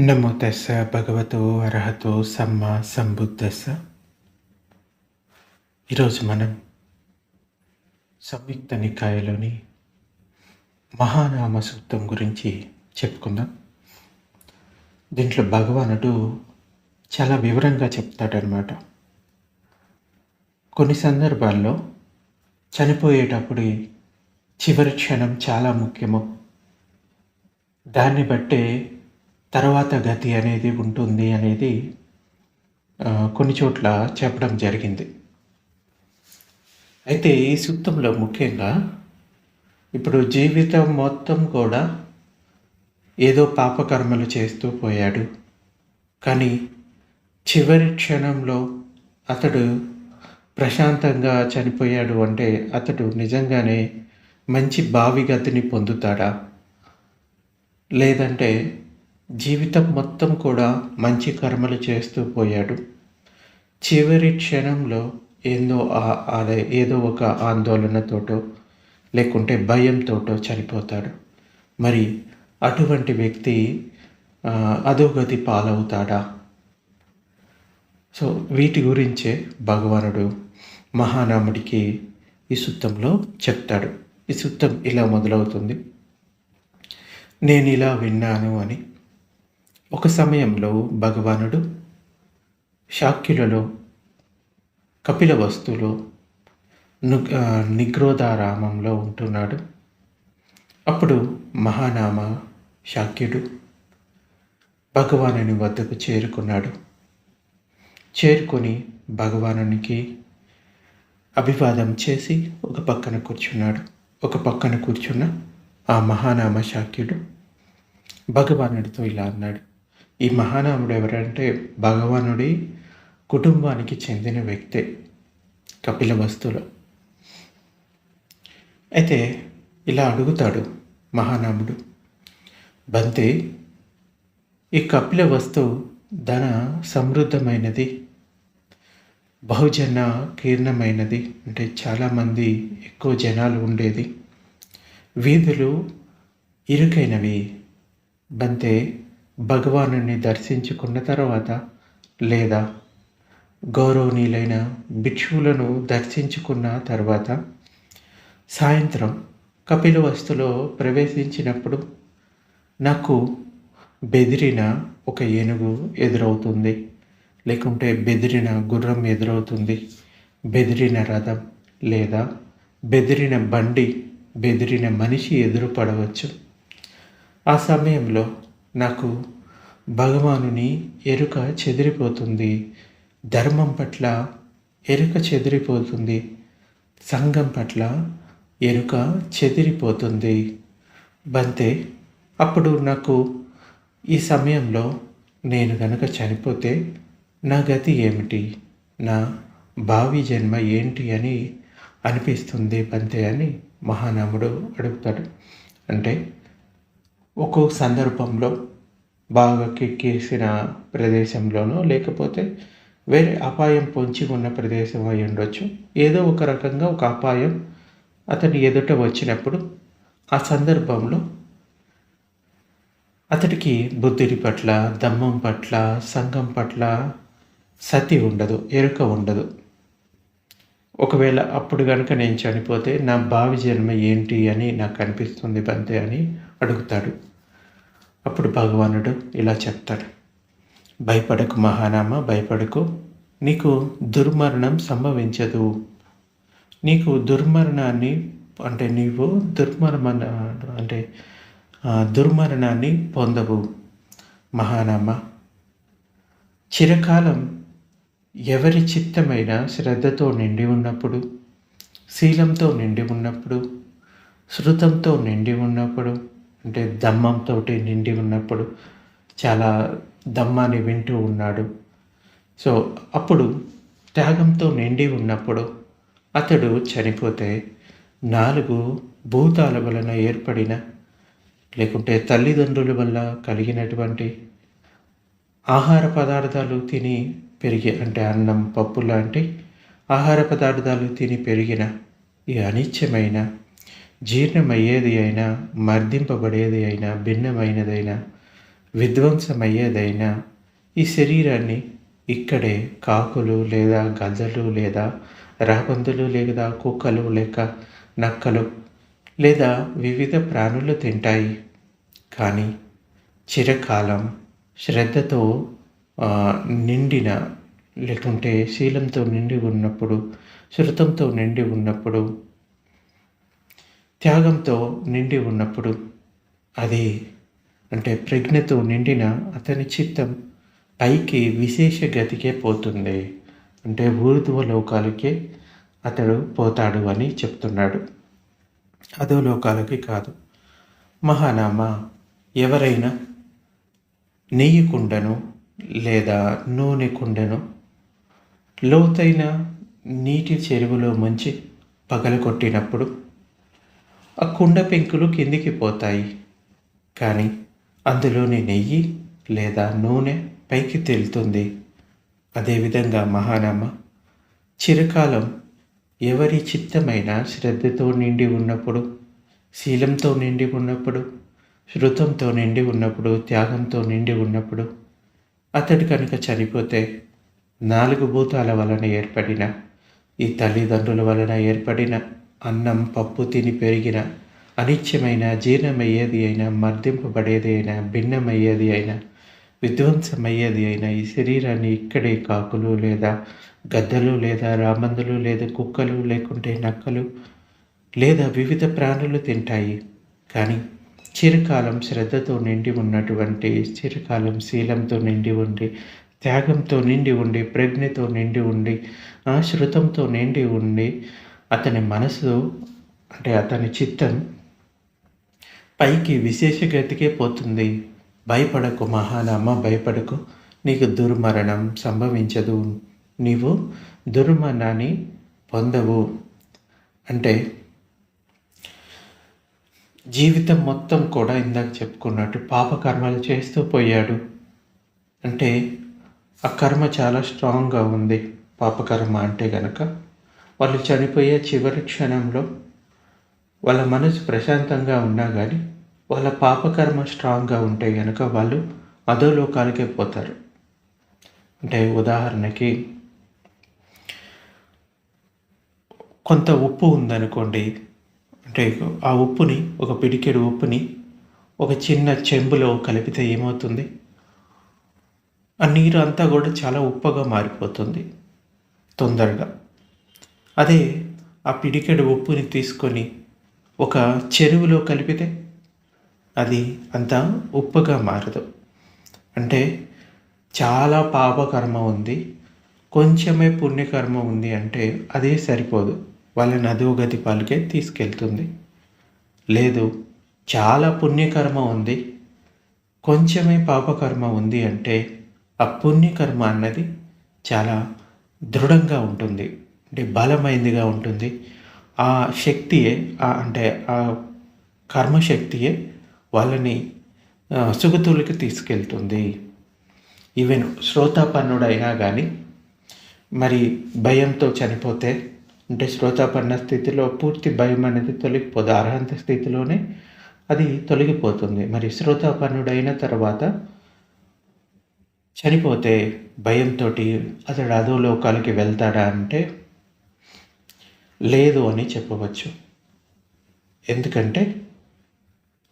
నమో తెస్స భగవతో అర్హతో సమ్మ సంబుద్ధస్స ఈరోజు మనం సంయుక్త నికాయలోని మహానామ సూక్తం గురించి చెప్పుకుందాం. దీంట్లో భగవానుడు చాలా వివరంగా చెప్తాడనమాట కొన్ని సందర్భాల్లో చనిపోయేటప్పుడు చివరి క్షణం చాలా ముఖ్యము. దాన్ని బట్టే తర్వాత గతి అనేది ఉంటుంది అనేది కొన్ని చోట్ల చెప్పడం జరిగింది. అయితే ఈ సూక్తంలో ముఖ్యంగా ఇప్పుడు జీవితం మొత్తం కూడా ఏదో పాపకర్మలు చేస్తూ పోయాడు. కానీ చివరి క్షణంలో అతడు ప్రశాంతంగా చనిపోయాడు అంటే అతడు నిజంగానే మంచి భావిగతిని పొందుతాడా? లేదంటే జీవితం మొత్తం కూడా మంచి కర్మలు చేస్తూ పోయాడు. చివరి క్షణంలో ఏందో అదే ఏదో ఒక ఆందోళనతోటో లేకుంటే భయంతోటో చనిపోతాడు. మరి అటువంటి వ్యక్తి అధోగతి పాలవుతాడా? సో వీటి గురించే భగవానుడు మహానాముడికి ఈ సుత్తంలో చెప్తాడు. ఈ సుత్తం ఇలా మొదలవుతుంది. నేను ఇలా విన్నాను అని ఒక సమయంలో భగవానుడు శాక్యులలో కపిల వస్తులో నిగ్రోధారామంలో ఉంటున్నాడు. అప్పుడు మహానామ శాక్యుడు భగవానుని వద్దకు చేరుకున్నాడు. చేరుకొని భగవానునికి అభివాదం చేసి ఒక పక్కన కూర్చున్నాడు. ఒక పక్కన కూర్చున్న ఆ మహానామ శాక్యుడు భగవానుడితో ఇలా అన్నాడు. ఈ మహానాముడు ఎవరంటే భగవానుడి కుటుంబానికి చెందిన వ్యక్తే కపిల వస్తువులో. అయితే ఇలా అడుగుతాడు మహానాముడు బంతి ఈ కపిల వస్తువు ధన సమృద్ధమైనది బహుజన కీర్ణమైనది అంటే చాలామంది ఎక్కువ జనాలు ఉండేది వీధులు ఇరుకైనవి బంతే భగవానుని దర్శించుకున్న తర్వాత లేదా గౌరవనీయులైన భిక్షువులను దర్శించుకున్న తర్వాత సాయంత్రం కపిలవస్తులో ప్రవేశించినప్పుడు నాకు బెదిరిన ఒక ఏనుగు ఎదురవుతుంది. లేకుంటే బెదిరిన గుర్రం ఎదురవుతుంది. బెదిరిన రథం లేదా బెదిరిన బండి బెదిరిన మనిషి ఎదురుపడవచ్చు. ఆ సమయంలో నాకు భగవానుని ఎరుక చెదిరిపోతుంది. ధర్మం పట్ల ఎరుక చెదిరిపోతుంది. సంఘం పట్ల ఎరుక చెదిరిపోతుంది. బంతే అప్పుడు నాకు ఈ సమయంలో నేను గనక చనిపోతే నా గతి ఏమిటి? నా భావి జన్మ ఏంటి అని అనిపిస్తుంది బంతే అని మహానాముడు అడుగుతాడు. అంటే ఒక్కో సందర్భంలో బాగా కిక్కేసిన ప్రదేశంలోనో లేకపోతే వేరే అపాయం పొంచి ఉన్న ప్రదేశం అయి ఉండొచ్చు. ఏదో ఒక రకంగా ఒక అపాయం అతని ఎదుట వచ్చినప్పుడు ఆ సందర్భంలో అతడికి బుద్ధుడి పట్ల దమ్మం పట్ల సంఘం పట్ల సతి ఉండదు ఎరుక ఉండదు. ఒకవేళ అప్పుడు కనుక నేను చనిపోతే నా భావి జన్మ ఏంటి అని నాకు అనిపిస్తుంది బంతే అని అడుగుతాడు. అప్పుడు భగవానుడు ఇలా చెప్తాడు. భయపడకు మహానామ భయపడకు. నీకు దుర్మరణం సంభవించదు. నీకు దుర్మరణాన్ని అంటే నీవు దుర్మరణ అంటే దుర్మరణాన్ని పొందవు. మహానామ. చిరకాలం ఎవరి చిత్తమైన శ్రద్ధతో నిండి ఉన్నప్పుడు శీలంతో నిండి ఉన్నప్పుడు శృతంతో నిండి ఉన్నప్పుడు అంటే దమ్మంతో నిండి ఉన్నప్పుడు చాలా దమ్మాన్ని వింటూ ఉన్నాడు. సో అప్పుడు త్యాగంతో నిండి ఉన్నప్పుడు అతడు చనిపోతే నాలుగు భూతాల వలన ఏర్పడిన లేకుంటే తల్లిదండ్రుల వల్ల కలిగినటువంటి ఆహార పదార్థాలు తిని పెరిగే అంటే అన్నం పప్పు లాంటి ఆహార పదార్థాలు తిని పెరిగిన ఈ అనిత్యమైన జీర్ణమయ్యేది అయినా మర్దింపబడేది అయినా భిన్నమైనదైనా విధ్వంసమయ్యేదైనా ఈ శరీరాన్ని ఇక్కడే కాకులు లేదా గద్దలు లేదా రాబందులు లేదా కుక్కలు లేక నక్కలు లేదా వివిధ ప్రాణులు తింటాయి. కానీ చిరకాలం శ్రద్ధతో నిండిన లేకుంటే శీలంతో నిండి ఉన్నప్పుడు శృతంతో నిండి ఉన్నప్పుడు త్యాగంతో నిండి ఉన్నప్పుడు అది అంటే ప్రజ్ఞతో నిండిన అతని చిత్తం పైకి విశేష గతికే పోతుంది. అంటే ఊర్ధ్వ లోకాలకే అతడు పోతాడు అని చెప్తున్నాడు. అదో లోకాలకి కాదు. మహానామ ఎవరైనా నెయ్యి కుండను లేదా నూనె కుండను లోతైన నీటి చెరువులో ముంచి పగలగొట్టినప్పుడు ఆ కుండ పెంకులు కిందికి పోతాయి. కానీ అందులోని నెయ్యి లేదా నూనె పైకి తేలుతుంది. అదేవిధంగా మహానామ చిరకాలం ఎవరి చిత్తమైన శ్రద్ధతో నిండి ఉన్నప్పుడు శీలంతో నిండి ఉన్నప్పుడు శృతంతో నిండి ఉన్నప్పుడు త్యాగంతో నిండి ఉన్నప్పుడు అతడు కనుక చనిపోతే నాలుగు భూతాల వలన ఏర్పడిన ఈ తల్లిదండ్రుల వలన ఏర్పడిన అన్నం పప్పు తిని పెరిగిన అనిత్యమైన జీర్ణమయ్యేది అయినా మర్దింపబడేది అయినా భిన్నమయ్యేది అయినా విధ్వంసమయ్యేది అయినా ఈ శరీరాన్ని ఇక్కడే కాకులు లేదా గద్దలు లేదా రామందులు లేదా కుక్కలు లేకుంటే నక్కలు లేదా వివిధ ప్రాణులు తింటాయి. కానీ చిరకాలం శ్రద్ధతో నిండి ఉన్నటువంటి చిరకాలం శీలంతో నిండి ఉండి త్యాగంతో నిండి ఉండి ప్రజ్ఞతో నిండి ఉండి శృతంతో నిండి ఉండి అతని మనసు అంటే అతని చిత్తం పైకి విశేష గతికే పోతుంది. భయపడకు మహానామ భయపడకు. నీకు దుర్మరణం సంభవించదు. నీవు దుర్మరణాన్ని పొందవు. అంటే జీవితం మొత్తం కూడా ఇందాక చెప్పుకున్నట్టు పాపకర్మలు చేస్తూ పోయాడు. అంటే ఆ కర్మ చాలా స్ట్రాంగ్గా ఉంది. పాపకర్మ అంటే గనక వాళ్ళు చనిపోయే చివరి క్షణంలో వాళ్ళ మనసు ప్రశాంతంగా ఉన్నా కానీ వాళ్ళ పాపకర్మ స్ట్రాంగ్గా ఉంటే కనుక వాళ్ళు అధోలోకాలకే పోతారు. అంటే ఉదాహరణకి కొంత ఉప్పు ఉందనుకోండి అంటే ఆ ఉప్పుని ఒక పిడికెడు ఉప్పుని ఒక చిన్న చెంబులో కలిపితే ఏమవుతుంది? ఆ నీరు అంతా కూడా చాలా ఉప్పగా మారిపోతుంది తొందరగా. అదే ఆ పిడికెడు ఉప్పుని తీసుకొని ఒక చెరువులో కలిపితే అది అంత ఉప్పుగా మారదు. అంటే చాలా పాపకర్మ ఉంది కొంచెమే పుణ్యకర్మ ఉంది అంటే అదే సరిపోదు. వాళ్ళని అధోగతి పాలకే తీసుకెళ్తుంది. లేదు చాలా పుణ్యకర్మ ఉంది కొంచెమే పాపకర్మ ఉంది అంటే ఆ పుణ్యకర్మ అన్నది చాలా దృఢంగా ఉంటుంది. అంటే బలమైందిగా ఉంటుంది. ఆ శక్తియే అంటే ఆ కర్మశక్తియే వాళ్ళని సుగతులకి తీసుకెళ్తుంది. ఈవెన్ శ్రోతాపన్నుడైనా కానీ మరి భయంతో చనిపోతే అంటే శ్రోతాపన్న స్థితిలో పూర్తి భయం అనేది తొలగిపోదు. అర్హంత స్థితిలోనే అది తొలగిపోతుంది. మరి శ్రోతాపన్నుడైన తర్వాత చనిపోతే భయంతో అతడు అధోలోకాలకి వెళ్తాడా అంటే లేదు అని చెప్పవచ్చు. ఎందుకంటే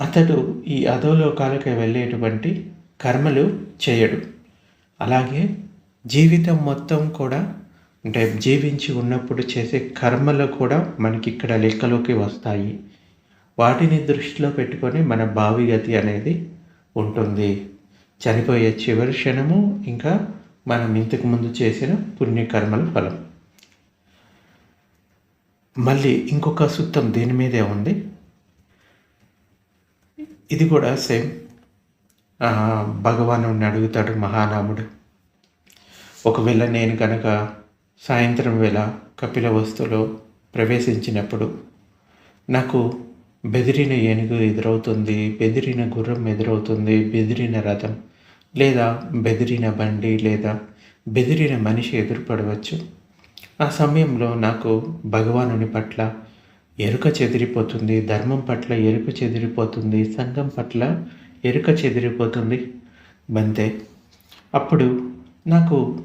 అతడు ఈ అధోలోకాలకు వెళ్ళేటువంటి కర్మలు చేయడు. అలాగే జీవితం మొత్తం కూడా అంటే జీవించి ఉన్నప్పుడు చేసే కర్మలు కూడా మనకి ఇక్కడ లెక్కలోకి వస్తాయి. వాటిని దృష్టిలో పెట్టుకొని మన భావిగతి అనేది ఉంటుంది. చనిపోయే చివరి క్షణము ఇంకా మనం ఇంతకు ముందు చేసిన పుణ్యకర్మల ఫలం. మళ్ళీ ఇంకొక సుత్తం దీని మీదే ఉంది? ఇది కూడా సేమ్. భగవాను అడుగుతాడు మహానాముడు ఒకవేళ నేను కనుక సాయంత్రం వేళ కపిల వస్తులో ప్రవేశించినప్పుడు నాకు బెదిరిన ఏనుగు ఎదురవుతుంది బెదిరిన గుర్రం ఎదురవుతుంది బెదిరిన రథం లేదా బెదిరిన బండి లేదా బెదిరిన మనిషి ఎదురుపడవచ్చు. ఆ సమయంలో నాకు భగవానుని పట్ల ఎరుక చెదిరిపోతుంది ధర్మం పట్ల ఎరుక చెదిరిపోతుంది సంఘం పట్ల ఎరుక చెదిరిపోతుంది. బంతే. అప్పుడు నాకు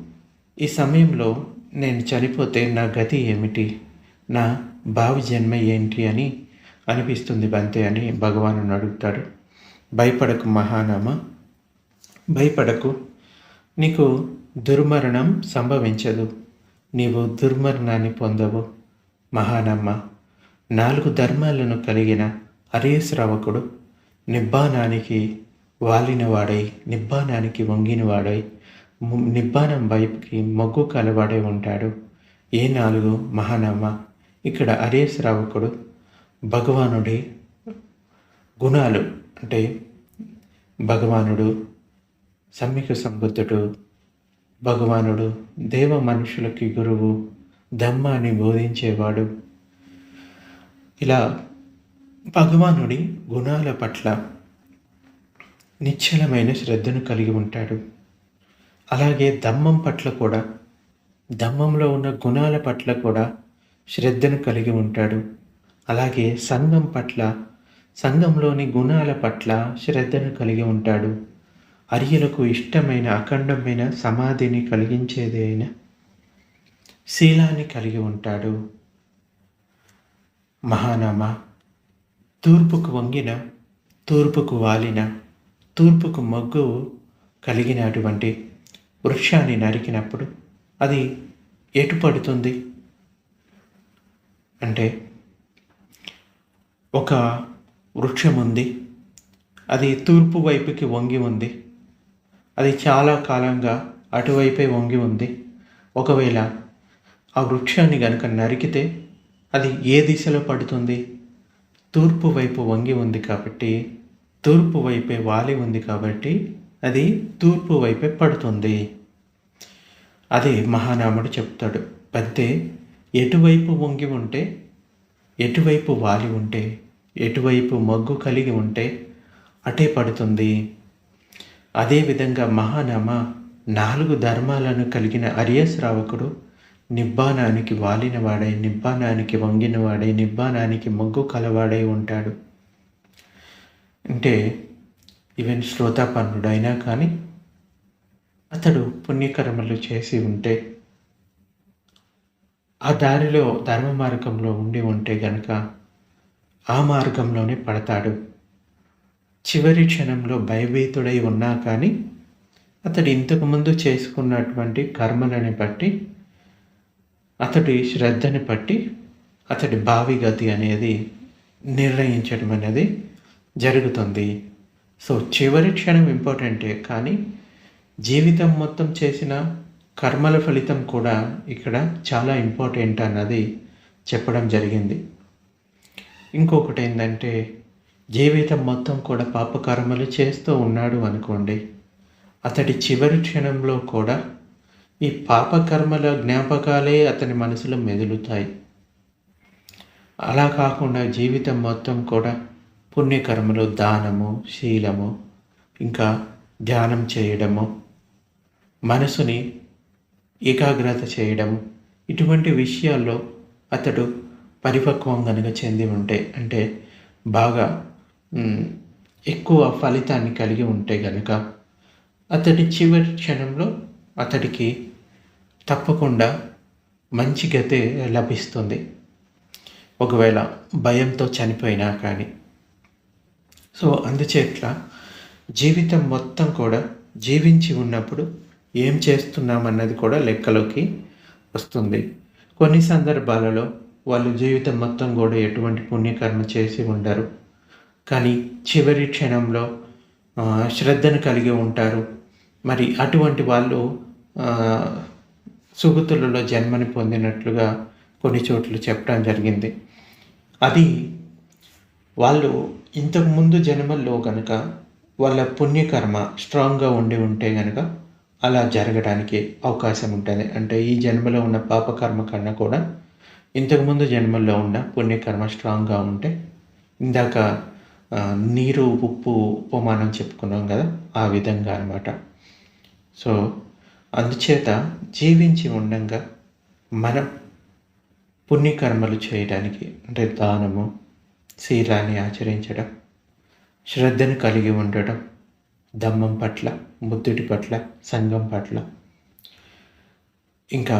ఈ సమయంలో నేను చనిపోతే నా గతి ఏమిటి? నా భావి జన్మ ఏంటి అని అనిపిస్తుంది బంతే అని భగవాను అడుగుతాడు. భయపడకు మహానామ. భయపడకు. నీకు దుర్మరణం సంభవించదు. నీవు దుర్మరణాన్ని పొందవు. మహానమ్మ నాలుగు ధర్మాలను కలిగిన హరియశ్రావకుడు నిబ్బానానికి వాలినవాడై నిబ్బానానికి వంగినవాడై ము- నిబ్బానం వైపుకి మొగ్గు కలవాడే ఉంటాడు. ఏ నాలుగు? మహానమ్మ ఇక్కడ హరియశ్రావకుడు భగవానుడి గుణాలు అంటే భగవానుడు సమ్మిక సంబుద్ధుడు భగవానుడు దేవ మనుషులకి గురువు ధమ్మాన్ని బోధించేవాడు. ఇలా భగవానుడి గుణాల పట్ల నిశ్చలమైన శ్రద్ధను కలిగి ఉంటాడు. అలాగే దమ్మం పట్ల కూడా దమ్మంలో ఉన్న గుణాల పట్ల కూడా శ్రద్ధను కలిగి ఉంటాడు. అలాగే సంఘం పట్ల సంఘంలోని గుణాల పట్ల శ్రద్ధను కలిగి ఉంటాడు. అర్యులకు ఇష్టమైన అఖండమైన సమాధిని కలిగించేది అయిన శీలాన్ని కలిగి ఉంటాడు. మహానామ. తూర్పుకు వంగిన తూర్పుకు వాలిన తూర్పుకు మొగ్గు కలిగినటువంటి వృక్షాన్ని నరికినప్పుడు అది ఎటు పడుతుంది? అంటే ఒక వృక్షం ఉంది అది తూర్పు వైపుకి వంగి ఉంది. అది చాలా కాలంగా అటువైపే వంగి ఉంది. ఒకవేళ ఆ వృక్షాన్ని కనుక నరికితే అది ఏ దిశలో పడుతుంది? తూర్పు వైపు వంగి ఉంది కాబట్టి తూర్పు వైపే వాలి ఉంది కాబట్టి అది తూర్పు వైపే పడుతుంది. అదే మహానాముడు చెప్తాడు. పద్దే ఎటువైపు వంగి ఉంటే ఎటువైపు వాలి ఉంటే ఎటువైపు మగ్గు కలిగి ఉంటే అటే పడుతుంది. అదేవిధంగా మహానామ నాలుగు ధర్మాలను కలిగిన అర్యశ్రావకుడు నిబ్బానానికి వాలినవాడై నిబ్బానానికి వంగినవాడై నిబ్బానానికి మొగ్గు కలవాడై ఉంటాడు. అంటే ఈవెన్ శ్రోతాపన్నుడైనా కానీ అతడు పుణ్యకర్మలు చేసి ఉంటే ఆ దారిలో ధర్మ మార్గంలో ఉండి ఉంటే గనక ఆ మార్గంలోనే పడతాడు. చివరి క్షణంలో భయభీతుడై ఉన్నా కానీ అతడు ఇంతకుముందు చేసుకున్నటువంటి కర్మలని బట్టి అతడి శ్రద్ధని బట్టి అతడి భావి గతి అనేది నిర్ణయించడం అనేది జరుగుతుంది. సో చివరి క్షణం ఇంపార్టెంటే కానీ జీవితం మొత్తం చేసిన కర్మల ఫలితం కూడా ఇక్కడ చాలా ఇంపార్టెంట్ అన్నది చెప్పడం జరిగింది. ఇంకొకటి ఏంటంటే జీవితం మొత్తం కూడా పాపకర్మలు చేస్తూ ఉన్నాడు అనుకోండి అతడి చివరి క్షణంలో కూడా ఈ పాపకర్మల జ్ఞాపకాలే అతని మనసులో మెదులుతాయి. అలా కాకుండా జీవితం మొత్తం కూడా పుణ్యకర్మలు దానము శీలము ఇంకా ధ్యానం చేయడము మనసుని ఏకాగ్రత చేయడము ఇటువంటి విషయాల్లో అతడు పరిపక్వం కనుక చెంది ఉంటే అంటే బాగా ఎక్కువ ఫలితాన్ని కలిగి ఉంటే కనుక అతడి చివరి క్షణంలో అతడికి తప్పకుండా మంచి గతే లభిస్తుంది. ఒకవేళ భయంతో చనిపోయినా కానీ. సో అందుచేట్ల జీవితం మొత్తం కూడా జీవించి ఉన్నప్పుడు ఏం చేస్తున్నామన్నది కూడా లెక్కలోకి వస్తుంది. కొన్ని సందర్భాలలో వాళ్ళు జీవితం మొత్తం కూడా ఎటువంటి పుణ్యకర్మ చేసి ఉండరు. కానీ చివరి క్షణంలో శ్రద్ధను కలిగి ఉంటారు. మరి అటువంటి వాళ్ళు సుగుతులలో జన్మని పొందినట్లుగా కొన్ని చోట్ల చెప్పడం జరిగింది. అది వాళ్ళు ఇంతకుముందు జన్మల్లో కనుక వాళ్ళ పుణ్యకర్మ స్ట్రాంగ్గా ఉండి ఉంటే కనుక అలా జరగడానికి అవకాశం ఉంటుంది. అంటే ఈ జన్మలో ఉన్న పాపకర్మ కన్నా కూడా ఇంతకుముందు జన్మల్లో ఉన్న పుణ్యకర్మ స్ట్రాంగ్గా ఉంటే ఇందాక నీరు ఉప్పు ఉపమానం చెప్పుకున్నాం కదా ఆ విధంగా అనమాట సో అందుచేత జీవించి ఉండంగా మనం పుణ్యకర్మలు చేయడానికి అంటే దానము శీలాన్ని ఆచరించడం శ్రద్ధను కలిగి ఉండడం ధమ్మం పట్ల బుద్ధుడి పట్ల సంఘం పట్ల ఇంకా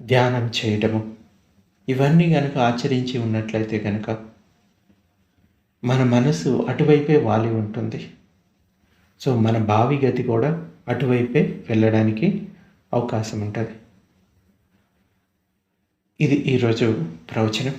ధ్యానం చేయడము ఇవన్నీ కనుక ఆచరించి ఉన్నట్లయితే కనుక మన మనసు అటువైపే వాలి ఉంటుంది. సో మన భావి గతి కూడా అటువైపే వెళ్ళడానికి అవకాశం ఉంటుంది. ఇది ఈరోజు ప్రవచనం.